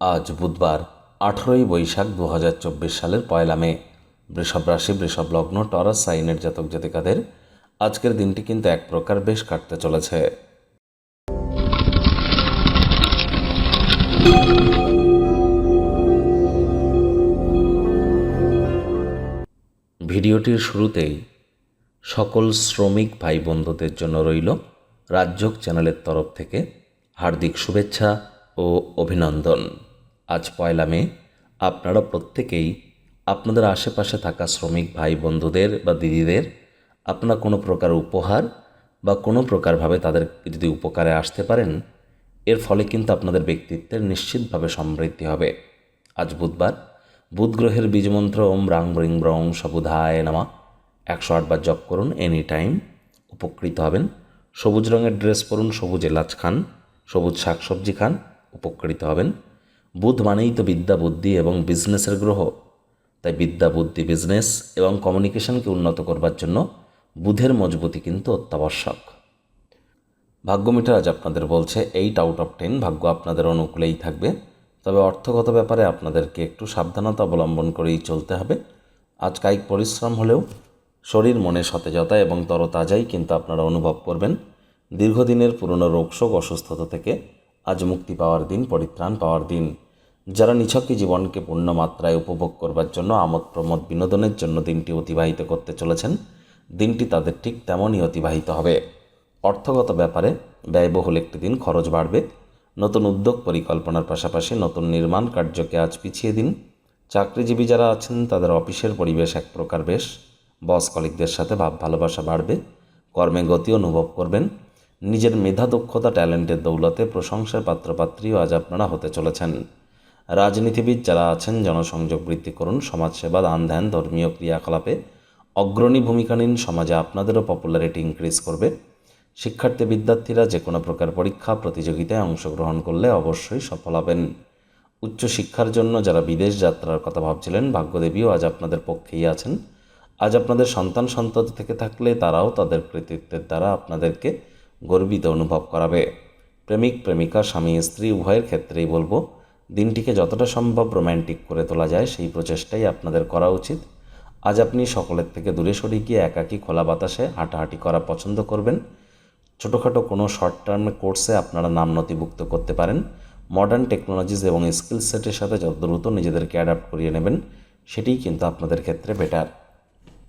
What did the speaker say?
আজ বুধবার, আঠেরোই বৈশাখ দু হাজার চব্বিশ সালের পয়লা মে। বৃষভ রাশি, বৃষভ লগ্ন, টরাস, সাইনের জাতক জাতিকাদের আজকের দিনটি কিন্তু এক প্রকার বেশ কাটতে চলেছে। ভিডিওটির শুরুতেই সকল শ্রমিক ভাই বন্ধুদের জন্য রইল রাজ্যক চ্যানেলের তরফ থেকে হার্দিক শুভেচ্ছা ও অভিনন্দন। আজ পয়লা মে, আপনারা প্রত্যেকেই আপনাদের আশেপাশে থাকা শ্রমিক ভাই বন্ধুদের বা দিদিদের আপনারা কোনো প্রকার উপহার বা কোনো প্রকারভাবে তাদের যদি উপকারে আসতে পারেন, এর ফলে কিন্তু আপনাদের ব্যক্তিত্বের নিশ্চিতভাবে সমৃদ্ধি হবে। আজ বুধবার বুধ গ্রহের বীজমন্ত্র ওম রাং ব্রিং ব্রং সবুধায় নামা। একশো আটবার জপ করুন এনি টাইম উপকৃত হবেন। সবুজ রঙের ড্রেস পরুন, সবুজ এলাচ খান, সবুজ শাকসবজি খান, উপকৃত হবেন। বুধ মানেই তো বিদ্যা, বুদ্ধি এবং বিজনেসের গ্রহ। তাই বিদ্যা, বুদ্ধি, বিজনেস এবং কমিউনিকেশনকে উন্নত করবার জন্য বুধের মজবুতি কিন্তু অত্যাবশ্যক। ভাগ্য মিটার আজ আপনাদের বলছে এইট আউট অফ টেন ভাগ্য আপনাদের অনুকূলেই থাকবে। তবে অর্থগত ব্যাপারে আপনাদেরকে একটু সাবধানতা অবলম্বন করেই চলতে হবে। আজ কায়িক পরিশ্রম হলেও শরীর, মনে সতেজতা এবং তরতাজাই কিন্তু আপনারা অনুভব করবেন। দীর্ঘদিনের পুরনো রোগশোক অসুস্থতা থেকে আজ মুক্তি পাওয়ার দিন, পরিত্রাণ পাওয়ার দিন। যারা নিছকই জীবনকে পূর্ণ মাত্রায় উপভোগ করবার জন্য আমোদ প্রমোদ বিনোদনের জন্য দিনটি অতিবাহিত করতে চলেছেন, দিনটি তাদের ঠিক তেমনই অতিবাহিত হবে। অর্থগত ব্যাপারে ব্যয়বহুল একটি দিন, খরচ বাড়বে। নতুন উদ্যোগ পরিকল্পনার পাশাপাশি নতুন নির্মাণ কার্যকে আজ পিছিয়ে দিন। চাকরিজীবী যারা আছেন, তাদের অফিসের পরিবেশ এক প্রকার বেশ। বস কলিকদের সাথে ভাব ভালোবাসা বাড়বে। কর্মে গতি অনুভব করবেন। নিজের মেধা দক্ষতা, ট্যালেন্টের দৌলতে প্রশংসার পাত্রপাত্রীও আজ আপনারা হতে চলেছেন। রাজনীতিবিদ যারা আছেন, জনসংযোগ বৃদ্ধি করুন, সমাজসেবা, দান ধ্যান, ধর্মীয় ক্রিয়াকলাপে অগ্রণী ভূমিকা নিন, সমাজে আপনাদেরও পপুলারিটি ইনক্রিজ করবে। শিক্ষার্থী, বিদ্যার্থীরা যে কোনো প্রকার পরীক্ষা, প্রতিযোগিতায় অংশগ্রহণ করলে অবশ্যই সফল হবেন। উচ্চশিক্ষার জন্য যারা বিদেশ যাত্রার কথা ভাবছিলেন, ভাগ্যদেবীও আজ আপনাদের পক্ষেই আছেন। আজ আপনাদের সন্তান সন্ততি থেকে থাকলে তারাও তাদের কৃতিত্বের দ্বারা আপনাদেরকে গর্বিত অনুভব করাবে। প্রেমিক, প্রেমিকা, স্বামী, স্ত্রী, উভয়ের ক্ষেত্রেই বলব, দিনটিকে যতটা সম্ভব রোম্যান্টিক করে তোলা যায়, সেই প্রচেষ্টাই আপনাদের করা উচিত। আজ আপনি সকলের থেকে দূরে সরে গিয়ে একাকী খোলা বাতাসে হাঁটাহাঁটি করা পছন্দ করবেন। ছোটোখাটো কোনো শর্ট টার্মে কোর্সে আপনারা নাম নথিভুক্ত করতে পারেন। মডার্ন টেকনোলজিস এবং স্কিল সেটের সাথে যত দ্রুত নিজেদেরকে অ্যাডাপ্ট করিয়ে নেবেন, সেটিই কিন্তু আপনাদের ক্ষেত্রে বেটার